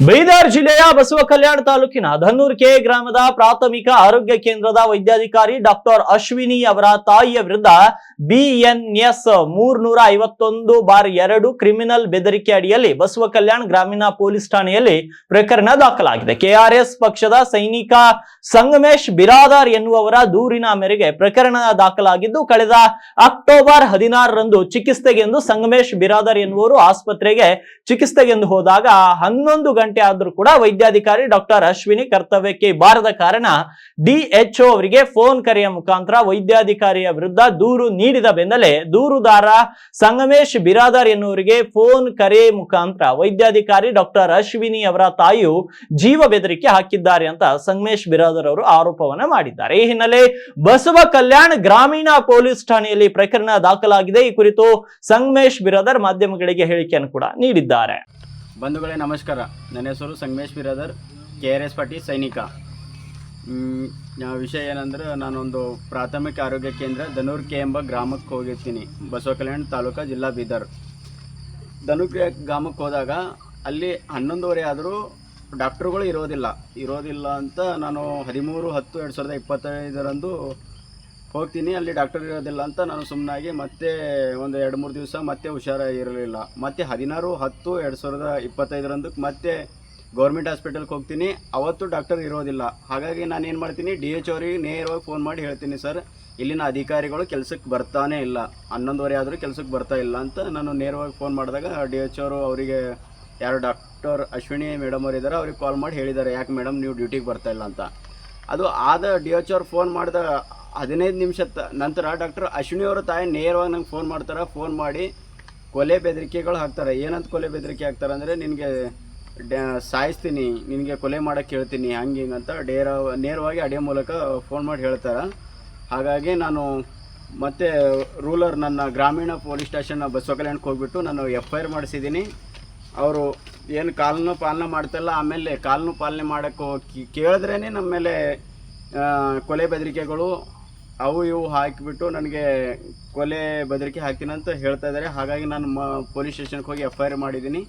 ಬೀದರ್ ಜಿಲ್ಲೆಯ ಬಸವ ಕಲ್ಯಾಣ ತಾಲೂಕಿನ ಧನ್ನೂರ್ ಕೆ ಗ್ರಾಮದ ಪ್ರಾಥಮಿಕ ಆರೋಗ್ಯ ಕೇಂದ್ರದ ವೈದ್ಯಾಧಿಕಾರಿ ಡಾಕ್ಟರ್ ಅಶ್ವಿನಿ ಅವರ ತಾಯಿಯ ವಿರುದ್ಧ ಬಿಎನ್ಎಸ್ ಮೂರ್ನೂರ ಐವತ್ತೊಂದು ಬಾರ್ ಎರಡು ಕ್ರಿಮಿನಲ್ ಬೆದರಿಕೆ ಅಡಿಯಲ್ಲಿ ಬಸವ ಕಲ್ಯಾಣ ಗ್ರಾಮೀಣ ಪೊಲೀಸ್ ಠಾಣೆಯಲ್ಲಿ ಪ್ರಕರಣ ದಾಖಲಾಗಿದೆ. ಕೆಆರ್ಎಸ್ ಪಕ್ಷದ ಸೈನಿಕ ಸಂಗಮೇಶ್ ಬಿರಾದಾರ್ ಎನ್ನುವವರ ದೂರಿನ ಮೇರೆಗೆ ಪ್ರಕರಣ ದಾಖಲಾಗಿದ್ದು, ಕಳೆದ ಅಕ್ಟೋಬರ್ ಹದಿನಾರರಂದು ಚಿಕಿತ್ಸೆಗೆಂದು ಸಂಗಮೇಶ್ ಬಿರಾದಾರ್ ಎನ್ನುವರು ಆಸ್ಪತ್ರೆಗೆ ಚಿಕಿತ್ಸೆಗೆಂದು ಹೋದಾಗ ಹನ್ನೊಂದು ಆದ್ರೂ ಕೂಡ ವೈದ್ಯಾಧಿಕಾರಿ ಡಾಕ್ಟರ್ ಅಶ್ವಿನಿ ಕರ್ತವ್ಯಕ್ಕೆ ಬಾರದ ಕಾರಣ ಡಿಎಚ್ಒ ಅವರಿಗೆ ಫೋನ್ ಕರೆಯ ಮುಖಾಂತರ ವೈದ್ಯಾಧಿಕಾರಿಯ ವಿರುದ್ಧ ದೂರು ನೀಡಿದ ಬೆನ್ನಲ್ಲೇ ದೂರುದಾರ ಸಂಗಮೇಶ್ ಬಿರಾದರ್ ಎನ್ನುವರಿಗೆ ಫೋನ್ ಕರೆ ಮುಖಾಂತರ ವೈದ್ಯಾಧಿಕಾರಿ ಡಾಕ್ಟರ್ ಅಶ್ವಿನಿ ಅವರ ತಾಯಿಯು ಜೀವ ಬೆದರಿಕೆ ಹಾಕಿದ್ದಾರೆ ಅಂತ ಸಂಗಮೇಶ್ ಬಿರಾದರ್ ಅವರು ಆರೋಪವನ್ನ ಮಾಡಿದ್ದಾರೆ. ಈ ಹಿನ್ನೆಲೆ ಬಸವ ಕಲ್ಯಾಣ ಗ್ರಾಮೀಣ ಪೊಲೀಸ್ ಠಾಣೆಯಲ್ಲಿ ಪ್ರಕರಣ ದಾಖಲಾಗಿದೆ. ಈ ಕುರಿತು ಸಂಗಮೇಶ್ ಬಿರಾದರ್ ಮಾಧ್ಯಮಗಳಿಗೆ ಹೇಳಿಕೆಯನ್ನು ಕೂಡ ನೀಡಿದ್ದಾರೆ. ಬಂಧುಗಳೇ, ನಮಸ್ಕಾರ. ನನ್ನ ಹೆಸರು Sangamesh Biradar, K R S party ಸೈನಿಕ. ವಿಷಯ ಏನಂದ್ರೆ ನಾನೊಂದು ಪ್ರಾಥಮಿಕ ಆರೋಗ್ಯ ಕೇಂದ್ರ ಧನುರ್ಕೆ ಎಂಬ ಗ್ರಾಮಕ್ಕೆ ಹೋಗಿರ್ತೀನಿ. ಬಸವ ಕಲ್ಯಾಣ ತಾಲೂಕು ಜಿಲ್ಲಾ ಬೀದರ್. ಧನುರ್ಕೆ ಗ್ರಾಮಕ್ಕೆ ಹೋದಾಗ ಅಲ್ಲಿ ಹನ್ನೊಂದುವರೆ ಆದರೂ ಡಾಕ್ಟ್ರುಗಳು ಇರೋದಿಲ್ಲ. ಇರೋದಿಲ್ಲ ಅಂತ ನಾನು ಹದಿಮೂರು, ಹತ್ತು, ಎರಡು ಸಾವಿರದ ಇಪ್ಪತ್ತೈದರಂದು ಹೋಗ್ತೀನಿ, ಅಲ್ಲಿ ಡಾಕ್ಟರ್ ಇರೋದಿಲ್ಲ ಅಂತ ನಾನು ಸುಮ್ಮನಾಗಿ ಮತ್ತೆ ಒಂದು ಎರಡು ಮೂರು ದಿವಸ ಮತ್ತೆ ಹುಷಾರಾಗಿರಲಿಲ್ಲ. ಮತ್ತೆ ಹದಿನಾರು, ಹತ್ತು, ಎರಡು ಸಾವಿರದ ಇಪ್ಪತ್ತೈದರಂದು ಮತ್ತೆ ಗೌರ್ಮೆಂಟ್ ಹಾಸ್ಪಿಟಲ್ಗೆ ಹೋಗ್ತೀನಿ. ಅವತ್ತು ಡಾಕ್ಟರ್ ಇರೋದಿಲ್ಲ. ಹಾಗಾಗಿ ನಾನು ಏನು ಮಾಡ್ತೀನಿ ಡಿ ಎಚ್ ಅವ್ರಿಗೆ ನೇರವಾಗಿ ಫೋನ್ ಮಾಡಿ ಹೇಳ್ತೀನಿ, ಸರ್, ಇಲ್ಲಿನ ಅಧಿಕಾರಿಗಳು ಕೆಲಸಕ್ಕೆ ಬರ್ತಾನೆ ಇಲ್ಲ. ಹನ್ನೊಂದುವರೆ ಆದರೂ ಕೆಲಸಕ್ಕೆ ಬರ್ತಾ ಇಲ್ಲ ಅಂತ ನಾನು ನೇರವಾಗಿ ಫೋನ್ ಮಾಡಿದಾಗ ಡಿ ಎಚ್ ಅವರು ಅವರಿಗೆ, ಯಾರು ಡಾಕ್ಟರ್ ಅಶ್ವಿನಿ ಮೇಡಮ್ ಅವರು ಇದ್ದಾರೆ ಅವ್ರಿಗೆ ಕಾಲ್ ಮಾಡಿ ಹೇಳಿದ್ದಾರೆ. ಯಾಕೆ ಮೇಡಮ್ ನೀವು ಡ್ಯೂಟಿಗೆ ಬರ್ತಾ ಇಲ್ಲ ಅಂತ. ಅದು ಆದ ಡಿ ಎಚ್ ಅವ್ರು ಫೋನ್ ಮಾಡಿದ ಹದಿನೈದು ನಿಮಿಷ ನಂತರ ಡಾಕ್ಟರ್ ಅಶ್ವಿನಿ ಅವರ ತಾಯಿ ನೇರವಾಗಿ ನಂಗೆ ಫೋನ್ ಮಾಡ್ತಾರೆ. ಫೋನ್ ಮಾಡಿ ಕೊಲೆ ಬೆದರಿಕೆಗಳು ಹಾಕ್ತಾರೆ. ಏನಂತ ಕೊಲೆ ಬೆದರಿಕೆ ಹಾಕ್ತಾರೆ ಅಂದರೆ ನಿನಗೆ ಸಾಯಿಸ್ತೀನಿ, ನಿನಗೆ ಕೊಲೆ ಮಾಡೋಕ್ಕೆ ಹೇಳ್ತೀನಿ, ಹಂಗೆ ಅಂತ ಡೇರ, ನೇರವಾಗಿ ಅಡಿಯ ಮೂಲಕ ಫೋನ್ ಮಾಡಿ ಹೇಳ್ತಾರೆ. ಹಾಗಾಗಿ ನಾನು ಮತ್ತೆ ರೂಲರ್ ನನ್ನ ಗ್ರಾಮೀಣ ಪೊಲೀಸ್ ಸ್ಟೇಷನ್ ಬಸವ ಕಲ್ಯಾಣಕ್ಕೆ ಹೋಗ್ಬಿಟ್ಟು ನಾನು ಎಫ್ ಐ ಆರ್ ಮಾಡಿಸಿದ್ದೀನಿ. ಅವರು ಏನು ಕಾನೂನು ಪಾಲನೆ ಮಾಡ್ತಾಯಿಲ್ಲ ಆಮೇಲೆ ಕಾನೂನು ಪಾಲನೆ ಮಾಡೋಕ್ಕೆ ಕೇಳಿದ್ರೇ ನಮ್ಮ ಮೇಲೆ ಕೊಲೆ ಬೆದರಿಕೆಗಳು ಅವು ಇವು ಹಾಕಿಬಿಟ್ಟು ನನಗೆ ಕೊಲೆ ಬೆದರಿಕೆ ಹಾಕ್ತೀನಂತ ಹೇಳ್ತಾ ಇದ್ದಾರೆ. ಹಾಗಾಗಿ ನಾನು ಮ ಪೊಲೀಸ್ ಸ್ಟೇಷನ್ಗೆ ಹೋಗಿ ಎಫ್ ಐ ಆರ್ ಮಾಡಿದ್ದೀನಿ.